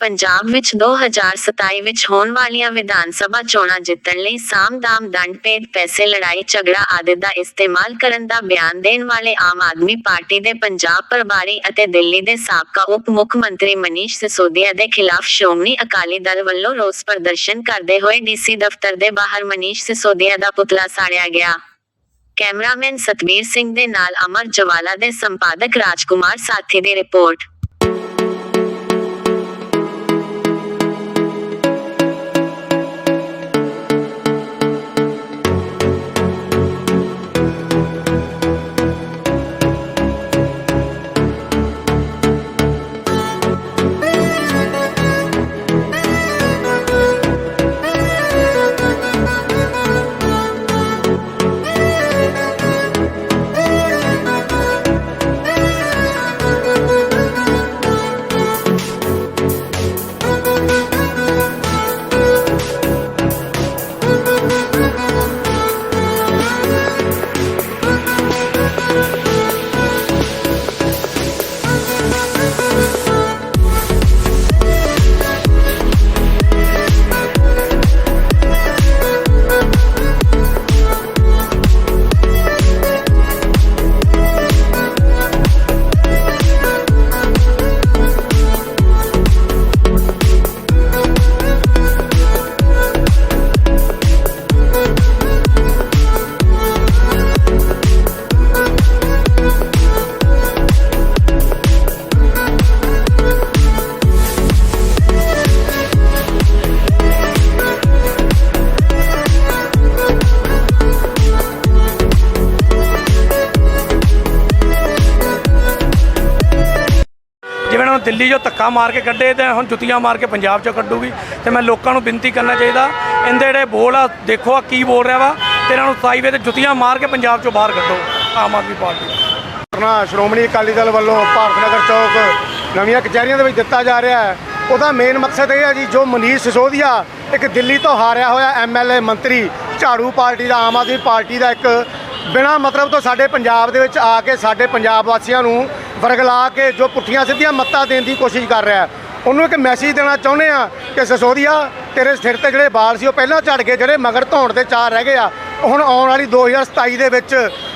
ਪੰਜਾਬ ਵਿੱਚ 2027 ਵਿੱਚ ਹੋਣ ਵਾਲੀਆਂ ਵਿਧਾਨ ਸਭਾ ਚੋਣਾਂ ਜਿੱਤਣ ਲਈ ਸਾਮ ਦੰਡ-ਭੇਦ ਪੈਸੇ ਲੜਾਈ ਝਗੜਾ ਆਦਿ ਦਾ ਇਸਤੇਮਾਲ ਕਰਨ ਦਾ ਬਿਆਨ ਦੇਣ ਵਾਲੇ ਆਮ ਆਦਮੀ ਪਾਰਟੀ ਦੇ ਪੰਜਾਬ ਪ੍ਰਭਾਰੀ ਅਤੇ ਦਿੱਲੀ ਦੇ ਸਾਬਕਾ ਉਪ ਮੁੱਖ ਮੰਤਰੀ ਮਨੀਸ਼ ਸਿਸੋਦੀਆ ਦੇ ਖਿਲਾਫ ਸ਼੍ਰੋਮਣੀ ਅਕਾਲੀ ਦਲ ਵੱਲੋਂ ਰੋਸ ਪ੍ਰਦਰਸ਼ਨ ਕਰਦੇ ਹੋਏ ਡੀਸੀ ਦਫ਼ਤਰ ਦੇ ਬਾਹਰ ਮਨੀਸ਼ ਸਿਸੋਦੀਆ ਦਾ ਪੁਤਲਾ ਸਾੜਿਆ ਗਿਆ। ਕੈਮਰਾਮੈਨ ਸਤਵੀਰ ਸਿੰਘ ਦੇ ਨਾਲ ਅਮਰ ਜਵਾਲਾ ਦੇ ਸੰਪਾਦਕ ਰਾਜਕੁਮਾਰ ਸਾਥੀ ਦੀ ਰਿਪੋਰਟ। ਜਿਵੇਂ ਹੁਣ ਦਿੱਲੀ 'ਚੋਂ ਧੱਕਾ ਮਾਰ ਕੇ ਕੱਢੇ ਤੇ ਹੁਣ ਜੁੱਤੀਆਂ ਮਾਰ ਕੇ ਪੰਜਾਬ ਚੋਂ ਕੱਢੂਗੀ। ਤੇ ਮੈਂ ਲੋਕਾਂ ਨੂੰ ਬੇਨਤੀ ਕਰਨਾ ਚਾਹੀਦਾ, ਇਹਦੇ ਜਿਹੜੇ ਬੋਲ ਆ, ਦੇਖੋ ਆ ਕੀ ਬੋਲ ਰਿਹਾ ਵਾ, ਤੇ ਇਹਨਾਂ ਨੂੰ ਸਾਈਵੇ ਤੇ ਜੁੱਤੀਆਂ ਮਾਰ ਕੇ ਪੰਜਾਬ ਚੋਂ ਬਾਹਰ ਕੱਢੋ, ਆਮ ਆਦਮੀ ਪਾਰਟੀ। ਧਰਨਾ ਸ਼੍ਰੋਮਣੀ ਅਕਾਲੀ ਦਲ ਵੱਲੋਂ ਭਾਰਤ ਨਗਰ ਚੌਕ ਨਵੀਆਂ ਕਚਹਿਰੀਆਂ ਦੇ ਵਿੱਚ ਦਿੱਤਾ ਜਾ ਰਿਹਾ ਹੈ। ਉਹਦਾ ਮੇਨ ਮਕਸਦ ਇਹ ਹੈ ਜੀ, ਜੋ ਮਨੀਸ਼ ਸਿਸੋਦੀਆ ਇੱਕ ਦਿੱਲੀ ਤੋਂ ਹਾਰਿਆ ਹੋਇਆ ਐਮਐਲਏ ਮੰਤਰੀ, ਝਾੜੂ ਪਾਰਟੀ ਦਾ, ਆਮ ਆਦਮੀ ਪਾਰਟੀ ਦਾ ਇੱਕ ਬਿਨਾ ਮਤਲਬ ਤੋਂ ਸਾਡੇ ਪੰਜਾਬ ਦੇ ਵਿੱਚ ਆ ਕੇ ਸਾਡੇ ਪੰਜਾਬ ਵਾਸੀਆਂ ਨੂੰ ਵਰਗਲਾ ਕੇ ਜੋ ਪੁੱਠੀਆਂ ਸਿੱਧੀਆਂ ਮੱਤਾਂ ਦੇਣ ਦੀ ਕੋਸ਼ਿਸ਼ ਕਰ ਰਿਹਾ ਉਹਨੂੰ ਇੱਕ ਮੈਸੇਜ ਦੇਣਾ ਚਾਹੁੰਦੇ ਆ ਕਿ ਸਸੋਦੀਆ, ਤੇਰੇ ਸਿਰ ਤੇ ਜਿਹੜੇ ਵਾਲ ਸੀ ਉਹ ਪਹਿਲਾਂ ਝੜ ਗਏ, ਜਿਹੜੇ ਮਗਰ ਧੌਣ ਦੇ ਚਾਰ ਰਹਿ ਗਏ ਆ। ਉਹ ਹੁਣ ਆਉਣ ਵਾਲੀ 2027 ਦੇ ਵਿੱਚ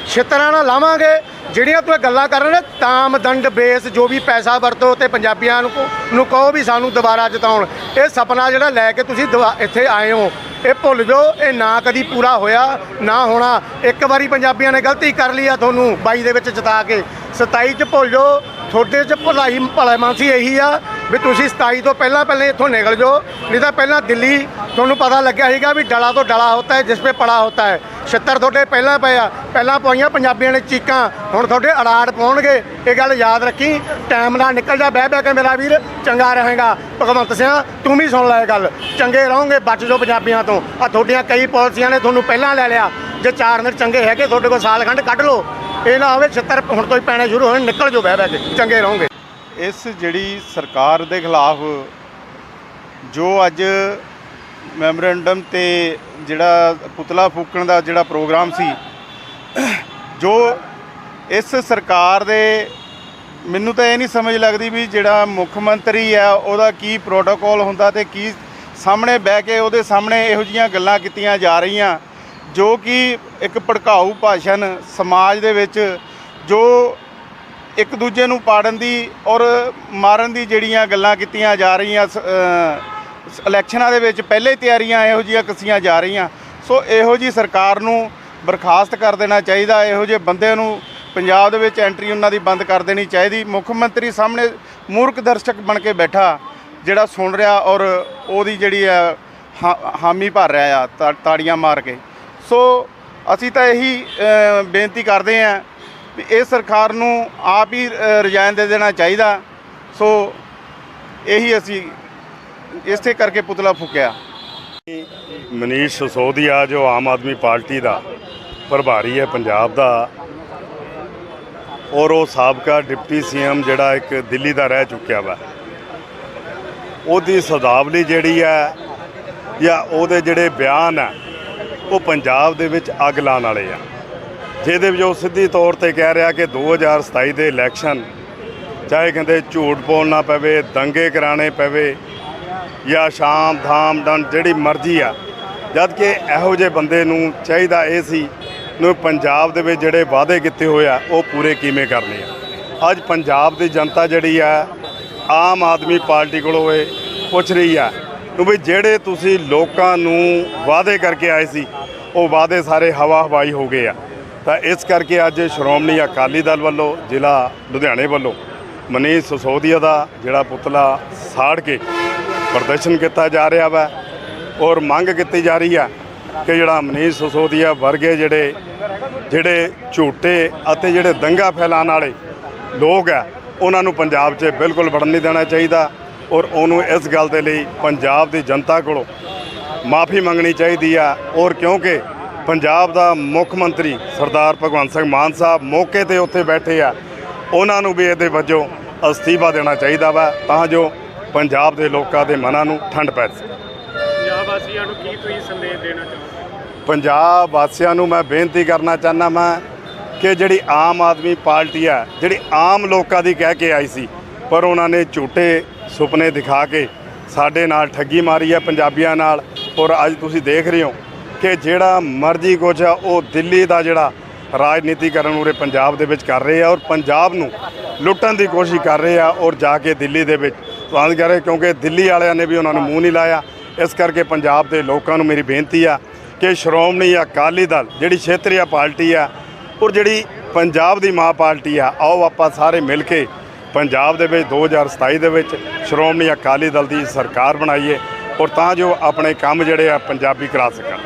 ਛਿੱਤਰਾਂ ਨਾਲ ਲਾਵਾਂਗੇ। ਜਿਹੜੀਆਂ ਤੂੰ ਇਹ ਗੱਲਾਂ ਕਰ ਰਿਹਾ ਤਾਮ, ਦੰਡ, ਬੇਸ, ਜੋ ਵੀ ਪੈਸਾ ਵਰਤੋ ਤੇ ਪੰਜਾਬੀਆਂ ਨੂੰ ਕਹੋ- ਨੂੰ ਕਹੋ ਵੀ ਸਾਨੂੰ ਦੁਬਾਰਾ ਜਿਤਾਉਣ। ਇਹ ਸੁਪਨਾ ਜਿਹੜਾ ਲੈ ਕੇ ਤੁਸੀਂ ਦੁਆ- ਇੱਥੇ ਆਏ ਹੋ, ਇਹ ਭੁੱਲ ਜਾਓ, ਇਹ ਨਾ ਕਦੀ ਪੂਰਾ ਹੋਇਆ, ਨਾ ਹੋਣਾ। ਇੱਕ ਵਾਰੀ ਪੰਜਾਬੀਆਂ ਨੇ ਗਲਤੀ ਕਰ ਲਈ ਆ ਤੁਹਾਨੂੰ 22 ਦੇ ਵਿੱਚ ਜਿਤਾ ਕੇ। 27 ਚ ਭੁੱਲ ਜਾਓ, ਤੁਹਾਡੇ ਚ ਭਲਾਈ ਭਲਾਈ ਮਾਨਸੀ ਇਹੀ ਆ ਵੀ ਤੁਸੀਂ 27 ਤੋਂ ਪਹਿਲਾਂ ਪਹਿਲਾਂ ਇੱਥੋਂ ਨਿਕਲ ਜਾਓ, ਨਹੀਂ ਤਾਂ ਪਹਿਲਾਂ ਦਿੱਲੀ ਤੁਹਾਨੂੰ ਪਤਾ ਲੱਗਿਆ ਸੀਗਾ ਵੀ ਡਲਾ ਤੋਂ ਡਲਾ ਹੁੰਦਾ ਹੈ, ਜਿਸ 'ਤੇ ਪੜਾ ਹੁੰਦਾ ਹੈ। ਛਿੱਤਰ ਤੁਹਾਡੇ ਪਹਿਲਾਂ ਪਿਆ ਪਹਿਲਾਂ ਪਾਈਆਂ ਪੰਜਾਬੀਆਂ ਨੇ ਚੀਕਾਂ, ਹੁਣ ਤੁਹਾਡੇ ਅੜਾੜ ਪਾਉਣਗੇ। ਇਹ ਗੱਲ ਯਾਦ ਰੱਖੀ ਟਾਈਮ ਨਾਲ ਨਿਕਲ ਜਾ ਬਹਿ ਬਹਿ ਕੇ ਮੇਰਾ ਵੀਰ ਚੰਗਾ ਰਹੇਗਾ। ਭਗਵੰਤ ਸਿੰਘ, ਤੂੰ ਵੀ ਸੁਣ ਲੈ ਇਹ ਗੱਲ। ਚੰਗੇ ਰਹੋਗੇ, ਬਚ ਜਾਓ ਪੰਜਾਬੀਆਂ ਤੋਂ। ਆ ਤੁਹਾਡੀਆਂ ਕਈ ਪਾਲਿਸੀਆਂ ਨੇ ਤੁਹਾਨੂੰ ਪਹਿਲਾਂ ਲੈ ਲਿਆ। ਜੇ ਚਾਰ ਦਿਨ ਚੰਗੇ ਹੈਗੇ, ਤੁਹਾਡੇ ਕੋਲ ਸਾਲ ਖੰਡ ਕੱਢ ਲਓ। ਇਹ ਨਾ ਹੋਵੇ ਛਿੱਤਰ ਹੁਣ ਤੋਂ ਹੀ ਪੈਣੇ ਸ਼ੁਰੂ ਹੋਣ, ਨਿਕਲ ਜਾਓ, ਬਹਿ ਬਹਿ ਕੇ। ਚੰਗੇ ਰਹੋਗੇ। ਇਸ ਜਿਹੜੀ ਸਰਕਾਰ ਦੇ ਖਿਲਾਫ ਜੋ ਅੱਜ ਮੈਮੋਰੈਂਡਮ ਤੇ ਜਿਹੜਾ ਪੁਤਲਾ ਫੂਕਣ ਦਾ ਜਿਹੜਾ ਪ੍ਰੋਗਰਾਮ ਸੀ, ਜੋ ਇਸ ਸਰਕਾਰ ਦੇ ਮੈਨੂੰ ਤਾਂ ਇਹ ਨਹੀਂ ਸਮਝ ਲੱਗਦੀ ਵੀ ਜਿਹੜਾ ਮੁੱਖ ਮੰਤਰੀ ਆ, ਉਹਦਾ ਕੀ ਪ੍ਰੋਟੋਕੋਲ ਹੁੰਦਾ ਤੇ ਕੀ ਸਾਹਮਣੇ ਬਹਿ ਕੇ ਉਹਦੇ ਸਾਹਮਣੇ ਇਹੋ ਜੀਆਂ ਗੱਲਾਂ ਕੀਤੀਆਂ ਜਾ ਰਹੀਆਂ, ਜੋ ਕਿ ਇੱਕ ਭੜਕਾਊ ਭਾਸ਼ਣ ਸਮਾਜ ਦੇ ਵਿੱਚ ਜੋ ਇੱਕ ਦੂਜੇ ਨੂੰ ਪਾੜਨ ਦੀ ਔਰ ਮਾਰਨ ਦੀ ਜਿਹੜੀਆਂ ਗੱਲਾਂ ਕੀਤੀਆਂ ਜਾ ਰਹੀਆਂ ਸ- ਇਲੈਕਸ਼ਨਾਂ ਦੇ ਵਿੱਚ ਪਹਿਲੇ ਤਿਆਰੀਆਂ ਇਹੋ ਜਿਹੀਆਂ ਕਸੀਆਂ ਜਾ ਰਹੀਆਂ। ਸੋ ਇਹੋ ਜੀ ਸਰਕਾਰ ਨੂੰ ਬਰਖਾਸਤ ਕਰ ਦੇਣਾ ਚਾਹੀਦਾ, ਇਹੋ ਜਿਹੇ ਬੰਦਿਆਂ ਨੂੰ ਪੰਜਾਬ ਦੇ ਵਿੱਚ ਐਂਟਰੀ ਉਹਨਾਂ ਦੀ ਬੰਦ ਕਰ ਦੇਣੀ ਚਾਹੀਦੀ। ਮੁੱਖ ਮੰਤਰੀ ਸਾਹਮਣੇ ਮੂਰਖ ਦਰਸ਼ਕ ਬਣ ਕੇ ਬੈਠਾ, ਜਿਹੜਾ ਸੁਣ ਰਿਹਾ ਔਰ ਉਹਦੀ ਜਿਹੜੀ ਆ ਹਾਂ- ਹਾਮੀ ਭਰ ਰਿਹਾ ਆ, ਤਾ- ਤਾੜੀਆਂ ਮਾਰ ਕੇ। ਸੋ ਅਸੀਂ ਤਾਂ ਇਹੀ ਬੇਨਤੀ ਕਰਦੇ ਹਾਂ ਇਹ ਸਰਕਾਰ ਨੂੰ ਆਪ ਹੀ ਰਿਜ਼ਾਈਨ ਦੇ ਦੇਣਾ ਚਾਹੀਦਾ। ਸੋ ਇਹੀ ਅਸੀਂ ਇਸੇ ਕਰਕੇ ਪੁਤਲਾ ਫੂਕਿਆ। ਮਨੀਸ਼ ਸਿਸੋਦੀਆ, ਜੋ ਆਮ ਆਦਮੀ ਪਾਰਟੀ ਦਾ ਪ੍ਰਭਾਰੀ ਹੈ ਪੰਜਾਬ ਦਾ, ਔਰ ਉਹ ਸਾਬਕਾ ਡਿਪਟੀ ਸੀਐਮ ਜਿਹੜਾ ਇੱਕ ਦਿੱਲੀ ਦਾ ਰਹਿ ਚੁੱਕਿਆ ਵਾ। ਉਹਦੀ ਸਦਾਵਲੀ ਜਿਹੜੀ ਹੈ ਜਾਂ ਉਹਦੇ ਜਿਹੜੇ ਬਿਆਨ ਆ ਉਹ ਪੰਜਾਬ ਦੇ ਵਿੱਚ ਅੱਗ ਲਾਉਣ ਵਾਲੇ ਆ। ਜਿਹਦੇ ਵਿੱਚ ਉਹ ਸਿੱਧੀ ਤੌਰ ਤੇ ਕਹਿ ਰਿਹਾ ਕਿ 2027 ਦੇ ਇਲੈਕਸ਼ਨ, ਚਾਹੇ ਕਹਿੰਦੇ ਝੂਠ ਬੋਲਣਾ ਪਵੇ, ਦੰਗੇ ਕਰਾਣੇ ਪਵੇ, ਜਾਂ ਸ਼ਾਮ, ਧਾਮ, ਦੰਡ, ਜਿਹੜੀ ਮਰਜ਼ੀ ਆ। ਜਦ ਕਿ ਇਹੋ ਜਿਹੇ ਬੰਦੇ ਨੂੰ ਚਾਹੀਦਾ ਇਹ ਸੀ ਨੂੰ ਪੰਜਾਬ ਦੇ ਵਿੱਚ ਜਿਹੜੇ ਵਾਅਦੇ ਕੀਤੇ ਹੋਏ ਆ, ਉਹ ਪੂਰੇ ਕਿਵੇਂ ਕਰਨੇ ਆ। ਅੱਜ ਪੰਜਾਬ ਦੀ ਜਨਤਾ ਜਿਹੜੀ ਆ, ਆਮ ਆਦਮੀ ਪਾਰਟੀ ਕੋਲੋਂ ਇਹ ਪੁੱਛ ਰਹੀ ਆ ਕਿ ਵੀ ਜਿਹੜੇ ਤੁਸੀਂ ਲੋਕਾਂ ਨੂੰ ਵਾਅਦੇ ਕਰਕੇ ਆਏ ਸੀ, ਉਹ ਵਾਅਦੇ ਸਾਰੇ ਹਵਾ ਹਵਾਈ ਹੋ ਗਏ ਆ। ਤਾਂ ਇਸ ਕਰਕੇ ਅੱਜ ਸ਼੍ਰੋਮਣੀ ਅਕਾਲੀ ਦਲ ਵੱਲੋਂ ਜ਼ਿਲ੍ਹਾ ਲੁਧਿਆਣੇ ਵੱਲੋਂ ਮਨੀਸ਼ ਸਸੋਦੀਆ ਦਾ ਜਿਹੜਾ ਪੁਤਲਾ ਸਾੜ ਕੇ ਪ੍ਰਦਰਸ਼ਨ ਕੀਤਾ ਜਾ ਰਿਹਾ ਵਾ ਔਰ ਮੰਗ ਕੀਤੀ ਜਾ ਰਹੀ ਆ ਕਿ ਜਿਹੜਾ ਮਨੀਸ਼ ਸਸੋਦੀਆ ਵਰਗੇ ਜਿਹੜੇ ਜਿਹੜੇ ਝੂਠੇ ਅਤੇ ਜਿਹੜੇ ਦੰਗਾ ਫੈਲਾਉਣ ਵਾਲੇ ਲੋਕ ਆ, ਉਹਨਾਂ ਨੂੰ ਪੰਜਾਬ 'ਚ ਬਿਲਕੁਲ ਵੜਨ ਨਹੀਂ ਦੇਣਾ ਚਾਹੀਦਾ ਔਰ ਉਹਨੂੰ ਇਸ ਗੱਲ ਦੇ ਲਈ ਪੰਜਾਬ ਦੀ ਜਨਤਾ ਕੋਲੋਂ ਮਾਫੀ ਮੰਗਣੀ ਚਾਹੀਦੀ ਆ ਔਰ ਕਿਉਂਕਿ ਪੰਜਾਬ ਦਾ ਮੁੱਖ ਮੰਤਰੀ ਸਰਦਾਰ ਭਗਵੰਤ ਸਿੰਘ ਮਾਨ ਸਾਹਿਬ ਮੌਕੇ ਤੇ ਉੱਥੇ ਬੈਠੇ ਆ। ਉਹਨਾਂ ਨੂੰ ਵੀ ਇਹਦੇ ਵਜੋਂ ਅਸਤੀਫਾ ਦੇਣਾ ਚਾਹੀਦਾ ਵਾ ਤਾਂ ਜੋ ਪੰਜਾਬ ਦੇ ਲੋਕਾਂ ਦੇ ਮਨਾਂ ਨੂੰ ਠੰਡ ਪੈ ਸਕੇ। ਪੰਜਾਬ ਵਾਸੀਆਂ ਨੂੰ ਕੀ ਤੁਸੀਂ ਸੰਦੇਸ਼ ਦੇਣਾ ਚਾਹੋਗੇ? ਪੰਜਾਬ ਵਾਸੀਆਂ ਨੂੰ ਮੈਂ ਬੇਨਤੀ ਕਰਨਾ ਚਾਹੁੰਦਾ ਮੈਂ ਕਿ ਜਿਹੜੀ ਆਮ ਆਦਮੀ ਪਾਰਟੀ ਆ ਜਿਹੜੀ ਆਮ ਲੋਕਾਂ ਦੀ ਕਹਿ ਕੇ ਆਈ ਸੀ ਪਰ ਉਹਨਾਂ ਨੇ ਝੂਠੇ ਸੁਪਨੇ ਦਿਖਾ ਕੇ ਸਾਡੇ ਨਾਲ ਠੱਗੀ ਮਾਰੀ ਆ ਪੰਜਾਬੀਆਂ ਨਾਲ ਔਰ ਅੱਜ ਤੁਸੀਂ ਦੇਖ ਰਹੇ ਹੋ ਕਿ ਜਿਹੜਾ ਮਰਜ਼ੀ ਕੁਛ ਆ, ਉਹ ਦਿੱਲੀ ਦਾ ਜਿਹੜਾ ਰਾਜਨੀਤੀਕਰਨ ਉਰੇ ਪੰਜਾਬ ਦੇ ਵਿੱਚ ਕਰ ਰਹੇ ਆ ਔਰ ਪੰਜਾਬ ਨੂੰ ਲੁੱਟਣ ਦੀ ਕੋਸ਼ਿਸ਼ ਕਰ ਰਹੇ ਆ ਔਰ ਜਾ ਕੇ ਦਿੱਲੀ ਦੇ ਵਿੱਚ। ਸਵਾਲ ਕਰ ਰਹੇ, ਕਿਉਂਕਿ ਦਿੱਲੀ ਵਾਲਿਆਂ ਨੇ ਵੀ ਉਹਨਾਂ ਨੂੰ ਮੂੰਹ ਨਹੀਂ ਲਾਇਆ। ਇਸ ਕਰਕੇ ਪੰਜਾਬ ਦੇ ਲੋਕਾਂ ਨੂੰ ਮੇਰੀ ਬੇਨਤੀ ਆ ਕਿ ਸ਼੍ਰੋਮਣੀ ਅਕਾਲੀ ਦਲ, ਜਿਹੜੀ ਖੇਤਰੀਆ ਪਾਰਟੀ ਆ, ਔਰ ਜਿਹੜੀ ਪੰਜਾਬ ਦੀ ਮਾਂ ਪਾਰਟੀ ਆ, ਆਓ ਆਪਾਂ ਸਾਰੇ ਮਿਲ ਕੇ ਪੰਜਾਬ ਦੇ ਵਿੱਚ 2027 ਦੇ ਵਿੱਚ ਸ਼੍ਰੋਮਣੀ ਅਕਾਲੀ ਦਲ ਦੀ ਸਰਕਾਰ ਬਣਾਈਏ ਔਰ ਤਾਂ ਜੋ ਆਪਣੇ ਕੰਮ ਜਿਹੜੇ ਆ ਪੰਜਾਬੀ ਕਰਾ ਸਕਣ।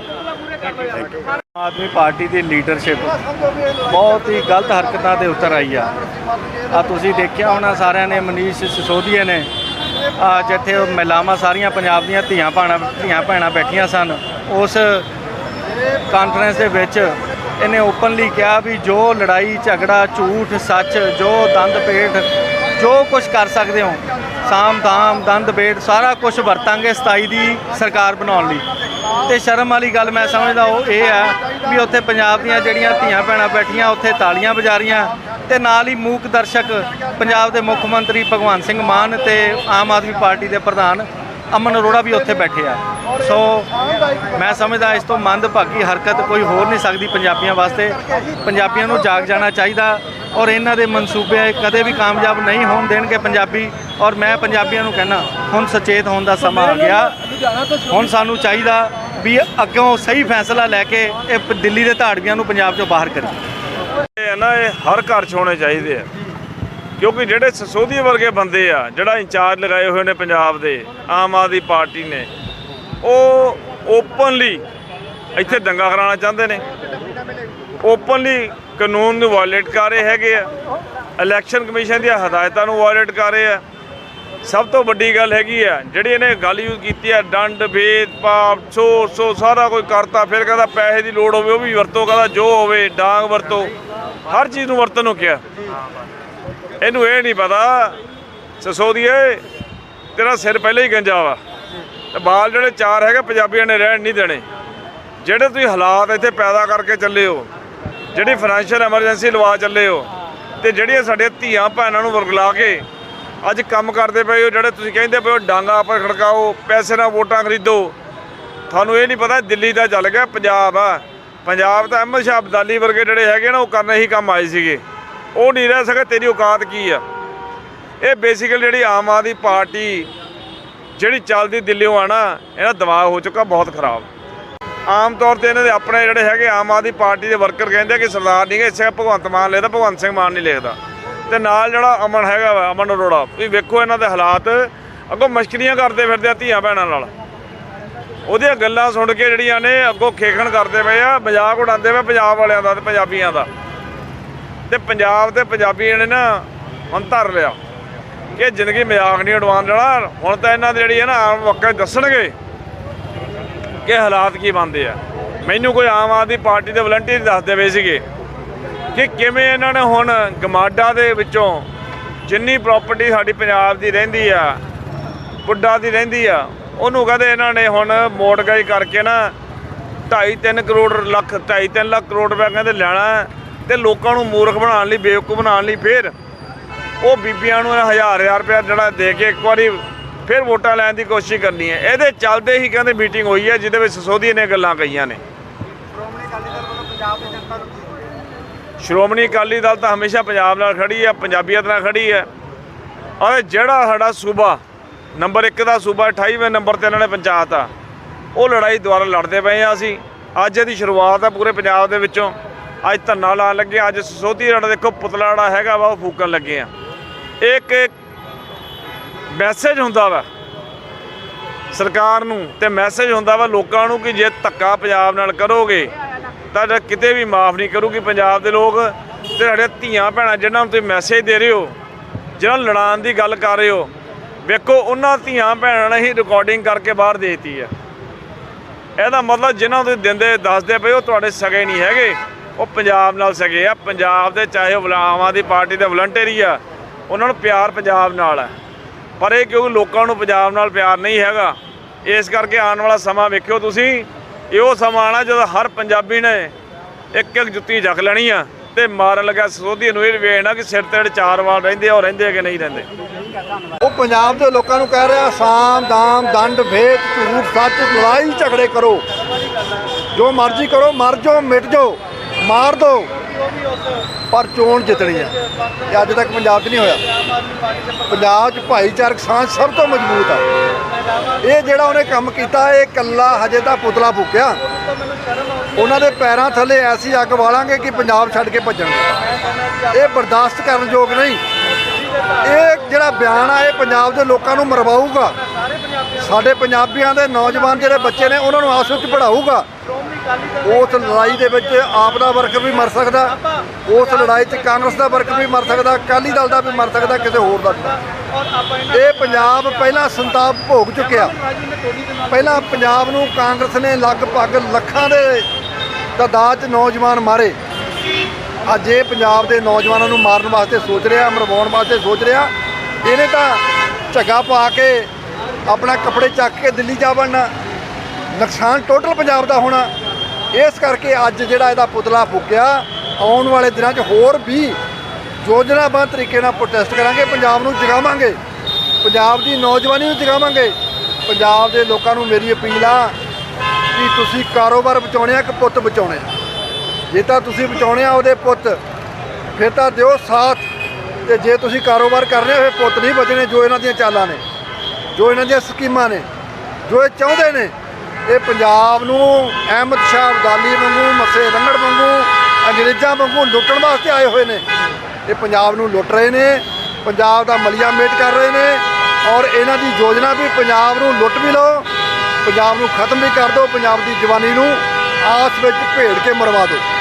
ਆਦਮੀ ਪਾਰਟੀ ਦੀ ਲੀਡਰਸ਼ਿਪ ਬਹੁਤ ਹੀ ਗਲਤ ਹਰਕਤਾਂ ਤੇ ਉਤਰ ਆਈ ਆ। ਆ ਤੁਸੀਂ ਦੇਖਿਆ ਹੋਣਾ, ਸਾਰਿਆਂ ਨੇ ਮਨੀਸ਼ ਸਿਸੋਦੀਆ ਨੇ। ਆ ਜਿੱਥੇ ਮਹਿਲਾਵਾਂ ਸਾਰੀਆਂ ਪੰਜਾਬ ਦੀਆਂ ਧੀਆਂ ਭਾਣਾ ਧੀਆਂ ਭੈਣਾਂ ਬੈਠੀਆਂ ਸਨ, ਉਸ ਕਾਨਫਰੰਸ ਦੇ ਵਿੱਚ ਇਹਨੇ ਓਪਨਲੀ ਕਿਹਾ ਵੀ ਜੋ ਲੜਾਈ, ਝਗੜਾ, ਝੂਠ, ਸੱਚ, ਜੋ ਦੰਦ ਪੇਟ ਜੋ ਕੁਝ ਕਰ ਸਕਦੇ ਹੋ ਸਾਮ ਦਾਮ ਦੰਦ ਪੇਟ ਸਾਰਾ ਕੁਝ ਵਰਤਾਂਗੇ 27 ਦੀ ਸਰਕਾਰ ਬਣਾਉਣ ਲਈ। ਤੇ ਸ਼ਰਮ ਵਾਲੀ ਗੱਲ ਮੈਂ ਸਮਝਦਾ ਉਹ ਇਹ ਹੈ ਵੀ ਉੱਥੇ ਪੰਜਾਬ ਦੀਆਂ ਜਿਹੜੀਆਂ ਧੀਆਂ ਭੈਣਾਂ ਬੈਠੀਆਂ, ਉੱਥੇ ਤਾਲੀਆਂ ਵਜਾ ਰਹੀਆਂ ਤੇ ਨਾਲ ਹੀ ਮੂਕ ਦਰਸ਼ਕ ਪੰਜਾਬ ਦੇ ਮੁੱਖ ਮੰਤਰੀ ਭਗਵੰਤ ਸਿੰਘ ਮਾਨ ਤੇ ਆਮ ਆਦਮੀ ਪਾਰਟੀ ਦੇ ਪ੍ਰਧਾਨ ਅਮਨ ਅਰੋੜਾ ਵੀ ਉੱਥੇ ਬੈਠੇ ਆ। ਸੋ ਮੈਂ ਸਮਝਦਾ ਇਸ ਤੋਂ ਮੰਦਭਾਗੀ ਹਰਕਤ ਕੋਈ ਹੋਰ ਨਹੀਂ ਸਕਦੀ ਪੰਜਾਬੀਆਂ ਵਾਸਤੇ। ਪੰਜਾਬੀਆਂ ਨੂੰ ਜਾਗ ਜਾਣਾ ਚਾਹੀਦਾ ਔਰ ਇਹਨਾਂ ਦੇ ਮਨਸੂਬੇ ਕਦੇ ਵੀ ਕਾਮਯਾਬ ਨਹੀਂ ਹੋਣ ਦੇਣਗੇ ਪੰਜਾਬੀ। ਔਰ ਮੈਂ ਪੰਜਾਬੀਆਂ ਨੂੰ ਕਹਿਣਾ ਹੁਣ ਸਚੇਤ ਹੋਣ ਦਾ ਸਮਾਂ ਆ ਗਿਆ। ਹੁਣ ਸਾਨੂੰ ਚਾਹੀਦਾ ਵੀ ਅੱਗੋਂ ਸਹੀ ਫੈਸਲਾ ਲੈ ਕੇ ਇਹ ਪ- ਦਿੱਲੀ ਦੇ ਧਾੜਵੀਆਂ ਨੂੰ ਪੰਜਾਬ ਚੋਂ ਬਾਹਰ ਕਰੀਏ। ਇਹ ਨਾ, ਇਹ ਹਰ ਘਰ 'ਚ ਹੋਣੇ ਚਾਹੀਦੇ ਆ। ਕਿਉਂਕਿ ਜਿਹੜੇ ਸਸੋਧੀ ਵਰਗੇ ਬੰਦੇ ਆ, ਜਿਹੜਾ ਇੰਚਾਰਜ ਲਗਾਏ ਹੋਏ ਨੇ ਪੰਜਾਬ ਦੇ, ਆਮ ਆਦਮੀ ਪਾਰਟੀ ਨੇ, ਉਹ ਓਪਨਲੀ ਇੱਥੇ ਦੰਗਾ ਕਰਾਉਣਾ ਚਾਹੁੰਦੇ ਨੇ। ਓਪਨਲੀ ਕਾਨੂੰਨ ਨੂੰ ਵਾਇਲੇਟ ਕਰ ਰਹੇ ਹੈਗੇ ਆ। ਇਲੈਕਸ਼ਨ ਕਮਿਸ਼ਨ ਦੀਆਂ ਹਦਾਇਤਾਂ ਨੂੰ ਵਾਇਲੇਟ ਕਰ ਰਹੇ ਆ। ਸਭ ਤੋਂ ਵੱਡੀ ਗੱਲ ਹੈਗੀ ਆ, ਜਿਹੜੀ ਇਹਨੇ ਗੱਲ ਯੂਜ਼ ਕੀਤੀ ਆ, ਡੰਡ, ਭੇਦ, ਪਾਪ ਸੋ ਸੋ ਸਾਰਾ ਕੁਝ ਕਰਤਾ, ਫਿਰ ਕਹਿੰਦਾ ਪੈਸੇ ਦੀ ਲੋੜ ਹੋਵੇ, ਉਹ ਵੀ ਵਰਤੋ, ਕਹਿੰਦਾ ਜੋ ਹੋਵੇ, ਡਾਂਗ ਵਰਤੋ, ਹਰ ਚੀਜ਼ ਨੂੰ ਵਰਤਨ ਨੂੰ ਕਿਹਾ। ਇਹਨੂੰ ਇਹ ਨਹੀਂ ਪਤਾ ਸਸੋਦੀਏ ਤੇਰਾ ਸਿਰ ਪਹਿਲਾਂ ਹੀ ਗੰਜਾ ਵਾ। ਤੇ ਬਾਲ ਜਿਹੜੇ ਚਾਰ ਹੈਗੇ, ਪੰਜਾਬੀਆਂ ਨੇ ਰਹਿਣ ਨਹੀਂ ਦੇਣੇ। ਜਿਹੜੇ ਤੁਸੀਂ ਹਾਲਾਤ ਇੱਥੇ ਪੈਦਾ ਕਰਕੇ ਚੱਲੇ ਹੋ, ਜਿਹੜੀ ਫਾਈਨੈਂਸ਼ੀਅਲ ਐਮਰਜੈਂਸੀ ਲਵਾ ਚੱਲੇ ਹੋ, ਤੇ ਜਿਹੜੀਆਂ ਸਾਡੇ ਧੀਆਂ ਭੈਣਾਂ ਨੂੰ ਵਰਗਲਾ ਕੇ ਅੱਜ ਕੰਮ ਕਰਦੇ ਪਏ ਹੋ, ਜਿਹੜੇ ਤੁਸੀਂ ਕਹਿੰਦੇ ਪਏ ਹੋ, ਡਾਂਗਾ ਪਰ ਖੜਕਾਓ, ਪੈਸੇ ਨਾਲ ਵੋਟਾਂ ਖਰੀਦੋ, ਤੁਹਾਨੂੰ ਇਹ ਨਹੀਂ ਪਤਾ ਦਿੱਲੀ ਦਾ ਚੱਲ ਗਿਆ, ਪੰਜਾਬ ਆ। ਪੰਜਾਬ ਤਾਂ ਅਹਿਮਦ ਸ਼ਾਹ ਅਬਦਾਲੀ ਵਰਗੇ ਜਿਹੜੇ ਹੈਗੇ ਨਾ, ਉਹ ਕਰਨ ਹੀ ਕੰਮ ਆਏ ਸੀਗੇ। ਉਹ ਨਹੀਂ ਰਹਿ ਸਕੇ, ਤੇਰੀ ਔਕਾਤ ਕੀ ਆ? ਇਹ ਬੇਸਿਕਲ ਜਿਹੜੀ ਆਮ ਆਦਮੀ ਪਾਰਟੀ ਜਿਹੜੀ ਚੱਲਦੀ ਦਿੱਲੀੋਂ ਆ ਨਾ, ਇਹਦਾ ਦਿਮਾਗ ਹੋ ਚੁੱਕਾ ਬਹੁਤ ਖਰਾਬ। ਆਮ ਤੌਰ ਤੇ ਇਹਨਾਂ ਦੇ ਆਪਣੇ ਜਿਹੜੇ ਹੈਗੇ ਆਮ ਆਦਮੀ ਪਾਰਟੀ ਦੇ ਵਰਕਰ ਕਹਿੰਦੇ ਆ ਕਿ ਸਰਦਾਰ ਨਹੀਂ ਗੇ, ਇਸੇ ਭਗਵੰਤ ਮਾਨ ਲਿਖਦਾ ਭਗਵੰਤ ਸਿੰਘ ਮਾਨ ਨਹੀਂ ਲਿਖਦਾ। ਤੇ ਨਾਲ ਜਿਹੜਾ ਅਮਨ ਹੈਗਾ ਵਾ, ਅਮਨ ਅਰੋੜਾ, ਵੀ ਵੇਖੋ ਇਹਨਾਂ ਦੇ ਹਾਲਾਤ, ਅੱਗੋਂ ਮਸ਼ਕਰੀਆਂ ਕਰਦੇ ਫਿਰਦੇ ਆ ਧੀਆਂ ਭੈਣਾਂ ਨਾਲ। ਉਹਦੀਆਂ ਗੱਲਾਂ ਸੁਣ ਕੇ ਜਿਹੜੀਆਂ ਨੇ ਅੱਗੋਂ ਖੇਖਣ ਕਰਦੇ ਪਏ ਆ, ਮਜ਼ਾਕ ਉਡਾਉਂਦੇ ਪਏ ਪੰਜਾਬ ਵਾਲਿਆਂ ਦਾ ਤੇ ਪੰਜਾਬੀਆਂ ਦਾ। ਤੇ ਪੰਜਾਬ ਤੇ ਪੰਜਾਬੀਆਂ ਨੇ ਨਾ ਹੁਣ ਧਰ ਲਿਆ। ਕਿ ਜ਼ਿੰਦਗੀ ਮਜ਼ਾਕ ਨਹੀਂ ਉਡਵਾਉਣ ਦੇਣਾ ਹੁਣ ਤਾਂ ਇਹਨਾਂ ਦੀ ਜਿਹੜੀ ਹੈ ਨਾ ਆਮ ਵਕਤ ਦੱਸਣਗੇ ਕਿ ਹਾਲਾਤ ਕੀ ਬਣਦੇ ਆ। ਮੈਨੂੰ ਕੋਈ ਆਮ ਆਦਮੀ ਪਾਰਟੀ ਦੇ ਵਲੰਟੀਅਰ ਦੱਸਦੇ ਪਏ ਸੀਗੇ ਕਿ ਕਿਵੇਂ ਇਹਨਾਂ ਨੇ ਹੁਣ ਗਮਾਡਾ ਦੇ ਵਿੱਚੋਂ ਜਿੰਨੀ ਪ੍ਰਾਪਰਟੀ ਸਾਡੀ ਪੰਜਾਬ ਦੀ ਰਹਿੰਦੀ ਆ ਪੁੱਡਾ ਦੀ ਰਹਿੰਦੀ ਆ, ਉਹਨੂੰ ਕਹਿੰਦੇ ਇਹਨਾਂ ਨੇ ਹੁਣ ਮੋੜ ਗਈ ਕਰਕੇ ਨਾ 2.5 3 ਕਰੋੜ ਲੱਖ 2.5 3 ਲੱਖ ਕਰੋੜ ਰੁਪਏ ਕਹਿੰਦੇ ਲੈਣਾ। ਤੇ ਲੋਕਾਂ ਨੂੰ ਮੂਰਖ ਬਣਾਉਣ ਲਈ, ਬੇਵਕੂਫ ਬਣਾਉਣ ਲਈ ਫਿਰ ਉਹ ਬੀਬੀਆਂ ਨੂੰ ਹਜ਼ਾਰ ਹਜ਼ਾਰ ਰੁਪਏ ਜਿਹੜਾ ਦੇ ਕੇ ਇੱਕ ਵਾਰੀ ਫਿਰ ਵੋਟਾਂ ਲੈਣ ਦੀ ਕੋਸ਼ਿਸ਼ ਕਰਨੀ ਹੈ। ਇਹਦੇ ਚੱਲਦੇ ਹੀ ਕਹਿੰਦੇ ਮੀਟਿੰਗ ਹੋਈ ਹੈ, ਜਿਹਦੇ ਵਿੱਚ ਸਸੋਦੀਆ ਨੇ ਗੱਲਾਂ ਕਹੀਆਂ ਨੇ। ਸ਼੍ਰੋਮਣੀ ਅਕਾਲੀ ਦਲ ਤਾਂ ਹਮੇਸ਼ਾ ਪੰਜਾਬ ਨਾਲ ਖੜੀ ਹੈ, ਪੰਜਾਬੀਅਤ ਨਾਲ ਖੜੀ ਹੈ। ਔਰ ਜਿਹੜਾ ਸਾਡਾ ਸੂਬਾ, ਨੰਬਰ 1 ਦਾ ਸੂਬਾ 28ਵੇਂ ਨੰਬਰ ਤੇ ਇਹਨਾਂ ਨੇ ਪੰਚਾਇਤ ਆ, ਉਹ ਲੜਾਈ ਦੁਆਰਾ ਲੜਦੇ ਪਏ ਆ ਅਸੀਂ। ਅੱਜ ਇਹਦੀ ਸ਼ੁਰੂਆਤ ਆ ਪੂਰੇ ਪੰਜਾਬ ਦੇ ਵਿੱਚੋਂ। ਅੱਜ ਧਰਨਾ ਲਾਉਣ ਲੱਗੇ ਅੱਜ ਸੋਧੀ ਰੜ ਦੇਖੋ, ਪੁਤਲਾ ਜਿਹੜਾ ਹੈਗਾ ਵਾ, ਉਹ ਫੂਕਣ ਲੱਗੇ ਆ ਇੱਕ ਇੱਕ ਮੈਸੇਜ ਹੁੰਦਾ ਵਾ ਸਰਕਾਰ ਨੂੰ ਤੇ ਮੈਸੇਜ ਹੁੰਦਾ ਵਾ ਲੋਕਾਂ ਨੂੰ ਕਿ ਜੇ ਧੱਕਾ ਪੰਜਾਬ ਨਾਲ ਕਰੋਗੇ, ਤਾਂ ਕਿਤੇ ਵੀ ਮਾਫ ਨਹੀਂ ਕਰੂਗੀ ਪੰਜਾਬ ਦੇ ਲੋਕ। ਤੇ ਸਾਡੇ ਧੀਆਂ ਭੈਣਾਂ ਜਿਹਨਾਂ ਨੂੰ ਤੁਸੀਂ ਮੈਸੇਜ ਦੇ ਰਹੇ ਹੋ ਜਿਹਨਾਂ ਨੂੰ ਲੜਾਉਣ ਦੀ ਗੱਲ ਕਰ ਰਹੇ ਹੋ, ਵੇਖੋ ਉਹਨਾਂ ਧੀਆਂ ਭੈਣਾਂ ਨੇ ਹੀ ਰਿਕਾਰਡਿੰਗ ਕਰਕੇ ਬਾਹਰ ਦੇਤੀ ਹੈ ਇਹਦਾ ਮਤਲਬ ਜਿਨ੍ਹਾਂ ਨੂੰ ਤੁਸੀਂ ਦਿੰਦੇ ਦੱਸਦੇ ਪਏ ਉਹ ਤੁਹਾਡੇ ਸਗੇ ਨਹੀਂ ਹੈਗੇ। ਉਹ ਪੰਜਾਬ ਨਾਲ ਸਗੇ ਆ। ਪੰਜਾਬ ਦੇ ਚਾਹੇ ਉਹ ਆਮ ਆਦਮੀ ਪਾਰਟੀ ਦੇ ਵਲੰਟੀਅਰ ਆ। ਉਹਨਾਂ ਨੂੰ ਪਿਆਰ ਪੰਜਾਬ ਨਾਲ ਹੈ ਪਰ ਇਹ ਕਿਉਂਕਿ ਲੋਕਾਂ ਨੂੰ ਪੰਜਾਬ ਨਾਲ ਪਿਆਰ ਨਹੀਂ ਹੈਗਾ, ਇਸ ਕਰਕੇ ਆਉਣ ਵਾਲਾ ਸਮਾਂ ਵੇਖਿਓ ਤੁਸੀਂ। ਇਹ ਉਹ ਸਮਾਂ ਆਣਾ ਜਦੋਂ ਹਰ ਪੰਜਾਬੀ ਨੇ ਇੱਕ ਇੱਕ ਜੁੱਤੀ ਜਖ ਲੈਣੀ ਆ ਤੇ ਮਾਰਨ ਲੱਗਾ। ਸੋਧੀ ਨੂੰ ਇਹ ਵੇਖਣਾ ਕਿ ਸਿਰ ਤੇ ਚਾਰ ਵਾਰ ਰਹਿੰਦੇ ਆ, ਉਹ ਰਹਿੰਦੇ ਕਿ ਨਹੀਂ ਰਹਿੰਦੇ। ਉਹ ਪੰਜਾਬ ਦੇ ਲੋਕਾਂ ਨੂੰ ਕਹਿ ਰਿਹਾ, ਸਾਮ, ਦਾਮ, ਦੰਡ ਭੇਦ ਝੂਠ, ਸੱਚ, ਲੜਾਈ, ਝਗੜੇ ਕਰੋ। ਜੋ ਮਰਜ਼ੀ ਕਰੋ, ਮਰ ਜਾਓ, ਮਿਟ ਜਾਓ। ਮਾਰ ਦਿਓ ਪਰ ਚੋਣ ਜਿੱਤਣੀ ਹੈ ਇਹ ਅੱਜ ਤੱਕ ਪੰਜਾਬ 'ਚ ਨਹੀਂ ਹੋਇਆ। ਪੰਜਾਬ 'ਚ ਭਾਈਚਾਰਕ ਸਾਂਝ ਸਭ ਤੋਂ ਮਜ਼ਬੂਤ ਆ। ਇਹ ਜਿਹੜਾ ਉਹਨੇ ਕੰਮ ਕੀਤਾ, ਇਹ ਕੱਲਾ ਹਜੇ ਤਾਂ ਪੁਤਲਾ ਫੂਕਿਆ। ਉਹਨਾਂ ਦੇ ਪੈਰਾਂ ਥੱਲੇ ਐਸੀ ਅੱਗ ਵਾਲਾਂਗੇ ਕਿ ਪੰਜਾਬ ਛੱਡ ਕੇ ਭੱਜਣਗੇ। ਇਹ ਬਰਦਾਸ਼ਤ ਕਰਨ ਯੋਗ ਨਹੀਂ। ਇਹ ਜਿਹੜਾ ਬਿਆਨ ਆ, ਇਹ ਪੰਜਾਬ ਦੇ ਲੋਕਾਂ ਨੂੰ ਮਰਵਾਊਗਾ। ਸਾਡੇ ਪੰਜਾਬੀਆਂ ਦੇ ਨੌਜਵਾਨ ਜਿਹੜੇ ਬੱਚੇ ਨੇ, ਉਹਨਾਂ ਨੂੰ ਆਪਸ ਵਿੱਚ ਪੜਾਊਗਾ ਉਸ ਲੜਾਈ ਦੇ ਵਿੱਚ ਆਪ ਦਾ ਵਰਕਰ ਵੀ ਮਰ ਸਕਦਾ, ਉਸ ਲੜਾਈ 'ਚ ਕਾਂਗਰਸ ਦਾ ਵਰਕਰ ਵੀ ਮਰ ਸਕਦਾ, ਅਕਾਲੀ ਦਲ ਦਾ ਵੀ ਮਰ ਸਕਦਾ, ਕਿਸੇ ਹੋਰ ਦਾ ਵੀ ਇਹ ਪੰਜਾਬ ਪਹਿਲਾਂ ਸੰਤਾਪ ਭੋਗ ਚੁੱਕਿਆ। ਪਹਿਲਾਂ ਪੰਜਾਬ ਨੂੰ ਕਾਂਗਰਸ ਨੇ ਲਗਭਗ ਲੱਖਾਂ ਦੇ ਤਾਦਾਦ 'ਚ ਨੌਜਵਾਨ ਮਾਰੇ। ਅੱਜ ਇਹ ਪੰਜਾਬ ਦੇ ਨੌਜਵਾਨਾਂ ਨੂੰ ਮਾਰਨ ਵਾਸਤੇ ਸੋਚ ਰਿਹਾ, ਮਰਵਾਉਣ ਵਾਸਤੇ ਸੋਚ ਰਿਹਾ। ਇਹਨੇ ਤਾਂ ਝੱਗਾ ਪਾ ਕੇ ਆਪਣਾ ਕੱਪੜੇ ਚੱਕ ਕੇ ਦਿੱਲੀ ਜਾ ਵੜਨਾ। ਨੁਕਸਾਨ ਟੋਟਲ ਪੰਜਾਬ ਦਾ ਹੋਣਾ। ਇਸ ਕਰਕੇ ਅੱਜ ਜਿਹੜਾ ਇਹਦਾ ਪੁਤਲਾ ਫੂਕਿਆ, ਆਉਣ ਵਾਲੇ ਦਿਨਾਂ 'ਚ ਹੋਰ ਵੀ ਯੋਜਨਾਬੱਧ ਤਰੀਕੇ ਨਾਲ ਪ੍ਰੋਟੈਸਟ ਕਰਾਂਗੇ, ਪੰਜਾਬ ਨੂੰ ਜਗਾਵਾਂਗੇ। ਪੰਜਾਬ ਦੀ ਨੌਜਵਾਨੀ ਨੂੰ ਜਗਾਵਾਂਗੇ। ਪੰਜਾਬ ਦੇ ਲੋਕਾਂ ਨੂੰ ਮੇਰੀ ਅਪੀਲ ਆ ਕਿ ਤੁਸੀਂ ਕਾਰੋਬਾਰ ਬਚਾਉਣੇ ਆ ਕਿ ਪੁੱਤ ਬਚਾਉਣੇ ਆ। ਜੇ ਤਾਂ ਤੁਸੀਂ ਬਚਾਉਣੇ ਆ ਉਹਦੇ ਪੁੱਤ, ਫਿਰ ਤਾਂ ਦਿਓ ਸਾਥ ਤੇ ਜੇ ਤੁਸੀਂ ਕਾਰੋਬਾਰ ਕਰ ਕਰਨੇ ਹੋਏ ਪੁੱਤ ਨਹੀਂ ਬਚਣੇ ਜੋ ਇਹਨਾਂ ਦੀਆਂ ਚਾਲਾਂ ਨੇ, ਜੋ ਇਹਨਾਂ ਦੀਆਂ ਸਕੀਮਾਂ ਨੇ, ਜੋ ਇਹ ਚਾਹੁੰਦੇ ਨੇ। ਇਹ ਪੰਜਾਬ ਨੂੰ, ਅਹਿਮਦ ਸ਼ਾਹ ਅਬਦਾਲੀ ਵਾਂਗੂ, ਮੱਸੇ ਰੰਗੜ ਵਾਂਗੂ, ਅੰਗਰੇਜ਼ਾਂ ਵਾਂਗੂ ਲੁੱਟਣ ਵਾਸਤੇ ਆਏ ਹੋਏ ਨੇ। ਇਹ ਪੰਜਾਬ ਨੂੰ ਲੁੱਟ ਰਹੇ ਨੇ, ਪੰਜਾਬ ਦਾ ਮਲੀਆ ਮੇਟ ਕਰ ਰਹੇ ਨੇ ਔਰ ਇਹਨਾਂ ਦੀ ਯੋਜਨਾ ਵੀ ਪੰਜਾਬ ਨੂੰ ਲੁੱਟ ਵੀ ਲਓ, ਪੰਜਾਬ ਨੂੰ ਖਤਮ ਵੀ ਕਰ ਦਿਓ, ਪੰਜਾਬ ਦੀ ਜਵਾਨੀ ਨੂੰ ਆਸ ਵਿੱਚ ਭੇੜ ਕੇ ਮਰਵਾ ਦਿਓ।